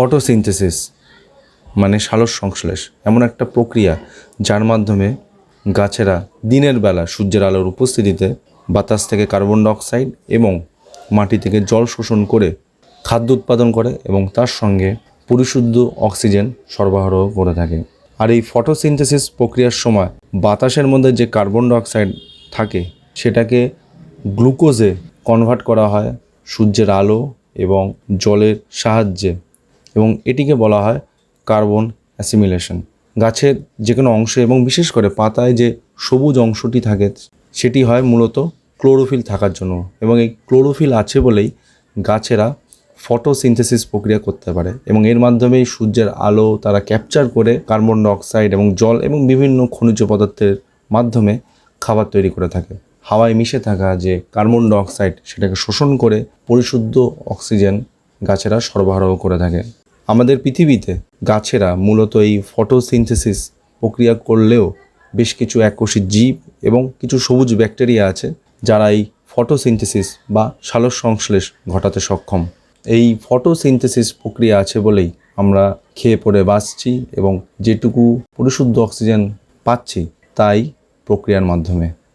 Photosynthesis মানে সালোক সংশ্লেষ, এমন একটা প্রক্রিয়া যার মাধ্যমে গাছেরা দিনের বেলা সূর্যের আলোর উপস্থিতিতে বাতাস থেকে কার্বন ডাইঅক্সাইড এবং মাটি থেকে জল শোষণ করে খাদ্য উৎপাদন করে এবং তার সঙ্গে পরিশুদ্ধ অক্সিজেন সরবরাহ করে থাকে। আর এই ফটোসিনথেসিস প্রক্রিয়ার সময় বাতাসের মধ্যে যে কার্বন ডাইঅক্সাইড থাকে, সেটাকে গ্লুকোজে কনভার্ট করা হয় সূর্যের আলো এবং জলের সাহায্যে। এবং এটিকে বলা হয় কার্বন অ্যাসিমিলেশন। গাছের যে কোনো অংশে এবং বিশেষ করে পাতায় যে সবুজ অংশটি থাকে, সেটি হয় মূলত ক্লোরোফিল থাকার জন্য এবং এই ক্লোরোফিল আছে বলেই গাছেরা ফটোসিনথেসিস প্রক্রিয়া করতে পারে এবং এর মাধ্যমেই সূর্যের আলো তারা ক্যাপচার করে কার্বন ডাইঅক্সাইড এবং জল এবং বিভিন্ন খনিজ পদার্থের মাধ্যমে খাবার তৈরি করে থাকে। হাওয়ায় মিশে থাকা যে কার্বন ডাইঅক্সাইড, সেটাকে শোষণ করে পরিশুদ্ধ অক্সিজেন গাছেরা সরবরাহ করে থাকে। আমাদের পৃথিবীতে গাছেরা মূলত এই ফটোসিনথেসিস প্রক্রিয়া করলেও বেশ কিছু এককোষী জীব এবং কিছু সবুজ ব্যাকটেরিয়া আছে যারা এই ফটোসিনথেসিস বা সালোক সংশ্লেষ ঘটাতে সক্ষম। এই ফটোসিনথেসিস প্রক্রিয়া আছে বলেই আমরা খেয়ে পড়ে বাঁচছি এবং যেটুকু পরিশুদ্ধ অক্সিজেন পাচ্ছি তাই প্রক্রিয়ার মাধ্যমে।